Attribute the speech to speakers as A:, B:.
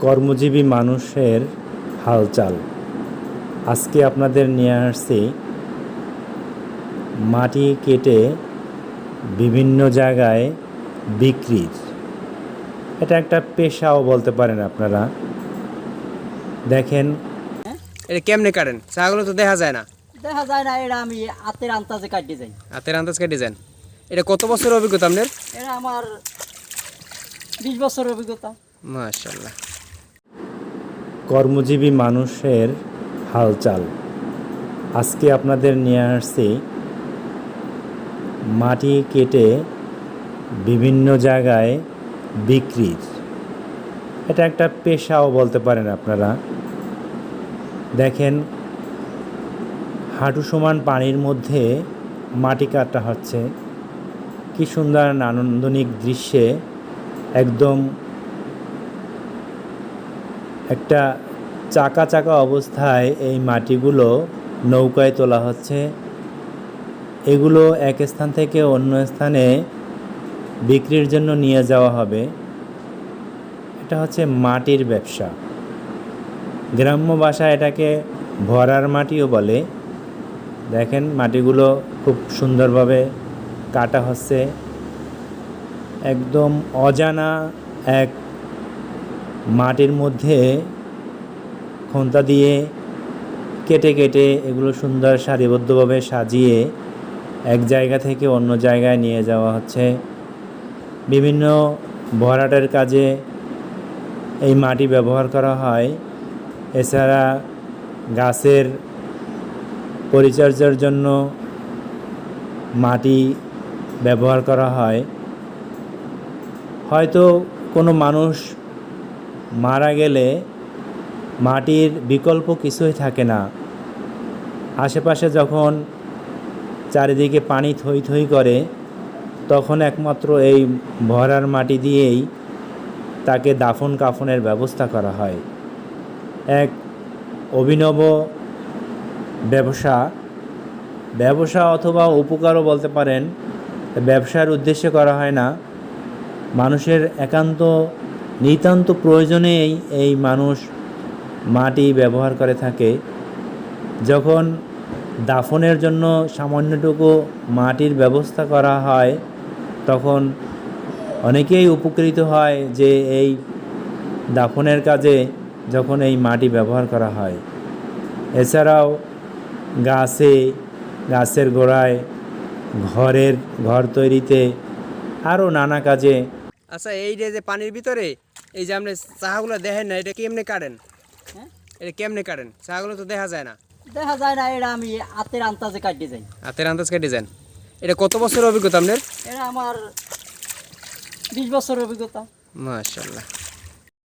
A: কর্মজীবী মানুষের হালচাল। আজকে আপনাদের নিয়ে আসছি মাটি কেটে বিভিন্ন জায়গায় বিক্রির। এটা একটা পেশাও বলতে পারেন আপনারা। দেখেন।
B: এটা কেমনে কাটেন? ছাগুলো তো দেখা যায় না।
C: দেখা যায় না এটা আমি হাতের আন্তাজে কাটিয়ে যাই।
B: হাতের আন্দাজ কেটে যান। এটা কত বছরের অভিজ্ঞতা আপনার?
C: এটা আমার বিশ বছর অভিজ্ঞতা।
B: মাশাল্লাহ
A: কর্মজীবী মানুষের হালচাল। আজকে আপনাদের নিয়ে আসছি মাটি কেটে বিভিন্ন জায়গায় বিক্রির। এটা একটা পেশাও বলতে পারেন আপনারা। দেখেন, হাঁটু সমান পানির মধ্যে মাটি কাটা হচ্ছে। কি সুন্দর নান্দনিক দৃশ্যে একদম একটা চাকা চাকা অবস্থায় এই মাটিগুলো নৌকায় তোলা হচ্ছে। এগুলো এক স্থান থেকে অন্য স্থানে বিক্রির জন্য নিয়ে যাওয়া হবে। এটা হচ্ছে মাটির ব্যবসা। গ্রাম্য ভাষায় এটাকে ভরার মাটিও বলে। দেখেন মাটিগুলো খুব সুন্দরভাবে কাটা হচ্ছে। একদম অজানা এক মাটির মধ্যে খন্তা দিয়ে কেটে কেটে এগুলো সুন্দর সারিবদ্ধভাবে সাজিয়ে এক জায়গা থেকে অন্য জায়গায় নিয়ে যাওয়া হচ্ছে। বিভিন্ন ভরাটের কাজে এই মাটি ব্যবহার করা হয়। এছাড়া গাছের পরিচর্যার জন্য মাটি ব্যবহার করা হয়। হয়তো কোনো মানুষ মারা গেলে মাটির বিকল্প কিছুই থাকে না। আশেপাশে যখন চারিদিকে পানি থই থই করে, তখন একমাত্র এই ভরার মাটি দিয়েই তাকে দাফন কাফনের ব্যবস্থা করা হয়। এক অভিনব ব্যবসা। ব্যবসা অথবা উপকারও বলতে পারেন, ব্যবসার উদ্দেশ্যে করা হয় না। মানুষের একান্ত নিতান্ত প্রয়োজনেই এই মানুষ মাটি ব্যবহার করে থাকে। যখন দাফনের জন্য সামান্যটুকু মাটির ব্যবস্থা করা হয়, তখন অনেকেই উপকৃত হয় যে এই দাফনের কাজে যখন এই মাটি ব্যবহার করা হয়। এছাড়াও গাছে, গাছের গোড়ায়, ঘরের, ঘর তৈরিতে আরও নানা কাজে
B: আচ্ছা এই যে পানির ভিতরে এই যে আপনি চাহাগুলো দেখেন না এটা কেমনে কাটেন?
C: হ্যাঁ?
B: এটা কেমনে কাটেন? চাহাগুলো তো দেখা যায় না।
C: দেখা যায় না এটা আমি হাতের আন্দাজে কাটিয়ে যাই
B: হাতের আন্দাজ কাটিয়ে যান এটা কত বছরের অভিজ্ঞতা আপনার?
C: এটা আমার বিশ বছরের অভিজ্ঞতা।
B: মাশাল্লাহ